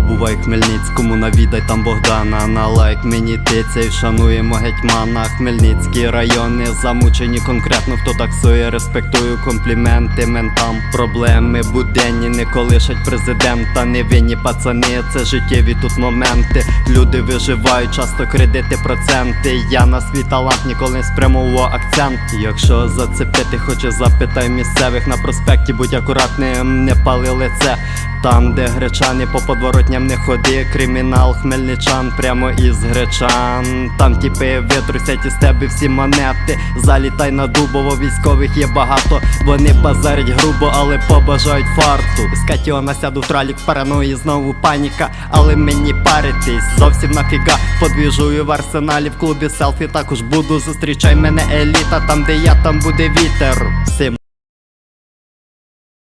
Бувай Хмельницькому, навідай там Богдана. На лайк мені тиця і шануємо гетьмана. Хмельницький райони замучені конкретно хто таксує, респектую компліменти ментам. Проблеми буденні не колишать президента. Невинні пацани, це життєві тут моменти. Люди виживають, часто кредити, проценти. Я на свій талант ніколи не спрямовував акцент. Якщо зацепити, хоче запитай місцевих. На проспекті, будь акуратним, не пали лице там, де гречани по подворотням не ходи, кримінал хмельничан прямо із гречан. Там тіпи витрусять із тебе всі монети. Залітай на дубово, військових є багато. Вони базарять грубо, але побажають фарту. З Катіона сяду в тралік, параної знову паніка. Але мені паритись зовсім нафіга. Подвіжую в арсеналі в клубі селфі. Також буду зустрічай мене еліта. Там, де я, там буде вітер. Всім